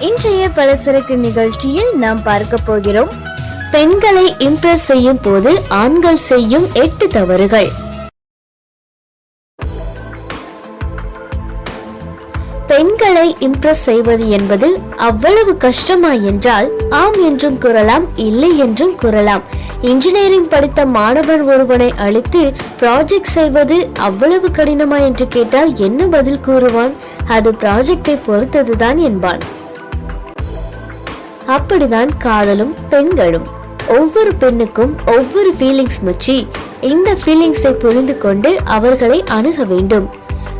இன்றைய பலசரக்கு நிகழ்ச்சியில் நாம் பார்க்க போகிறோம். பெண்களை இம்ப்ரெஸ் செய்யும் போது ஆண்கள் செய்யும் எட்டு தவறுகள். பெண்களை இம்ப்ரெஸ் செய்வது என்பது அவ்வளவு கஷ்டமா என்றால் ஆம் என்றும் கூறலாம் இல்லை என்றும் கூறலாம். இன்ஜினியரிங் படித்த மாணவன் ஒருவனை அழைத்து ப்ராஜெக்ட் செய்வது அவ்வளவு கடினமா என்று கேட்டால் என்ன பதில் கூறுவான்? அது ப்ராஜெக்டை பொறுத்ததுதான் என்பான். அப்படிதான் காதலும் பெண்களும். ஒவ்வொரு பெண்ணுக்கும் ஒவ்வொரு ஃபீலிங்ஸ் மச்சி. இந்த ஃபீலிங்ஸை புரிந்து கொண்டு அவர்களை அணுக வேண்டும்.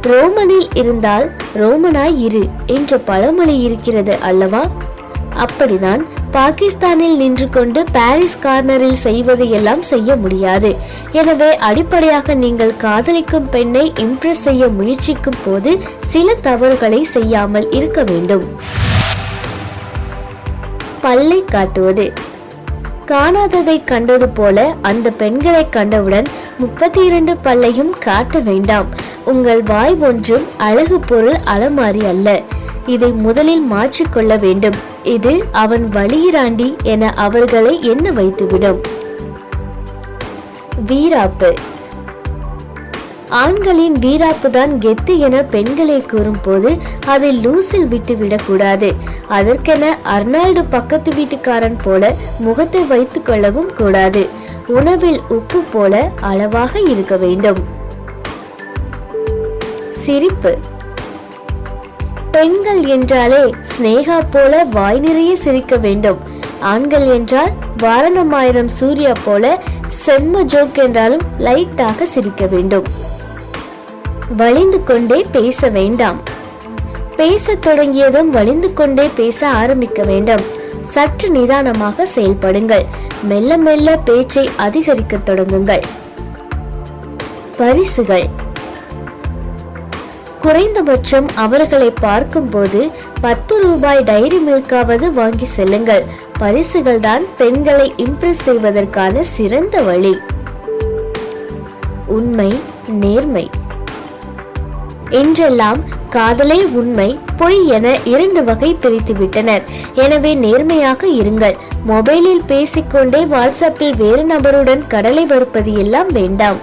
ரோமனில் இருந்தால் ரோமனாய் இரு என்ற பழமொழி இருக்கிறது அல்லவா? அப்படிதான் பாகிஸ்தானில் நின்று கொண்டு பாரிஸ் கார்னரில் செய்வது எல்லாம் செய்ய முடியாது. எனவே அடிப்படையாக நீங்கள் காதலிக்கும் பெண்ணை இம்ப்ரெஸ் செய்ய முயற்சிக்கும் போது சில தவறுகளை செய்யாமல் இருக்க வேண்டும். பல்லை காட்டுவது. காணாததை கண்டது போல அந்த பெண்களை கண்டவுடன் முப்பத்தி இரண்டு பல்லையும் காட்ட வேண்டாம். உங்கள் வாய் ஒன்றும் அழகு பொருள் அலமாரி அல்ல. இதை முதலில் மாற்றிக்கொள்ள வேண்டும். இது அவன் வழியிராண்டி என அவர்களை எண்ண வைத்துவிடும். வீராப்பு. ஆண்களின் வீராப்பு தான் கெத்து என பெண்களை கூறும்போது அதை லூசில் விட்டு விடக்கூடாது அதற்கென அர்னால்டு பக்கத்து வீட்டுக்காரன் போல முகத்தை வைத்துக் கொள்ளவும் கூடாது. உணவில் உப்பு போல அளவாக இருக்க வேண்டும். சிரிப்பு. பெண்கள் என்றாலே ஸ்னேகா போல வாய் நிறைய சிரிக்க வேண்டும். ஆண்கள் என்றால் வாரணமாயிரம் சூர்யா போல செம்ம ஜோக் என்றாலும் லைட்டாக சிரிக்க வேண்டும். வலிந்து கொண்டே பேச வேண்டாம். பேசத் தொடங்கியதும் வலிந்து கொண்டே பேச ஆரம்பிக்க வேண்டும். சற்று நிதானமாக செயல்படுங்கள். மெல்ல மெல்ல பேச்சை அதிகரிக்க தொடங்குங்கள். பரிசுகள். குறைந்தபட்சம் அவர்களை பார்க்கும்போது பத்து ரூபாய் டைரி மில்காவது வாங்கி செல்லுங்கள். பரிசுகள் தான் பெண்களை இம்ப்ரெஸ் செய்வதற்கான சிறந்த வழி. உண்மை நேர்மை. என்றெல்லாம் காதலே உண்மை பொய் என இரண்டு வகை பிரித்து விட்டனர் எனவே நேர்மையாக இருங்கள். மொபைலில் பேசிக்கொண்டே வாட்ஸ்அப்பில் வேறு நபருடன் கடலை வறுப்பது எல்லாம் வேண்டாம்.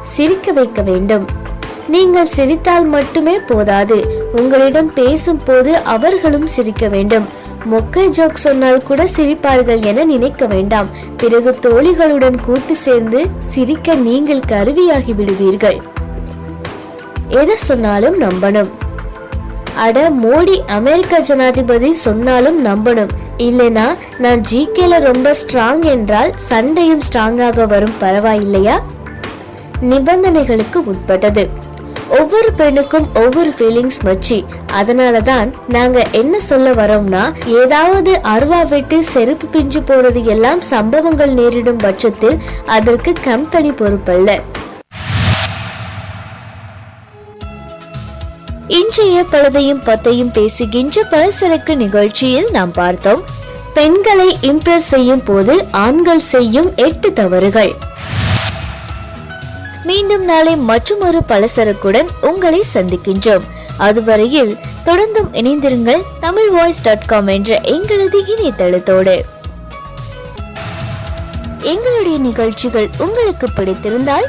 சிரிக்க வைக்க வேண்டும். நீங்கள் சிரித்தால் மட்டுமே போதாது. உங்களிடம் பேசும் போது அவர்களும் சிரிக்க வேண்டும். மொக்கை ஜோக் சொன்னால் கூட சிரிப்பார்கள் என நினைக்க வேண்டாம். பிறகு தோழிகளுடன் கூட்டு சேர்ந்து சிரிக்க நீங்கள் கருவியாகி விடுவீர்கள். எதை சொன்னாலும் நம்பணும். அட மோடி அமெரிக்க ஜனாதிபதி சொன்னாலும் நம்பணும். இல்லைனா நான் ஜிகேல ரொம்ப ஸ்ட்ராங் என்றால் சண்டையும் ஸ்ட்ராங்காக வரும் பரவாயில்லையா? நிபந்தனைகளுக்கு உட்பட்டது. ஒவ்வொரு பெண்ணுக்கும் ஒவ்வொரு ஃபீலிங்ஸ் மச்சி. அதனால தான் நாங்க என்ன சொல்ல வரோம்னா ஏதாவது அருவா விட்டு செருப்பு பிஞ்சு போறது எல்லாம் சம்பவங்கள் நேரிடும் பட்சத்தில் அதற்கு கம்பெனி பொறுப்பல்ல. இன்றைய பழுதையும் பத்தையும் பேசுகின்ற பழசரக்கு நிகழ்ச்சியில் நாம் பார்த்தோம். பெண்களை இம்ப்ரெஸ் செய்யும் போது ஆண்கள் செய்யும் எட்டு தவறுகள். மீண்டும் நாளை மற்றொரு பலசரக்குடன் உங்களை சந்திக்கின்றோம். அதுவரையில் தொடர்ந்தும் இணைந்திருங்கள் தமிழ் வாய்ஸ் டாட் காம் என்ற எங்களது இணையதளத்தோடு. எங்களுடைய நிகழ்ச்சிகள் உங்களுக்கு பிடித்திருந்தால்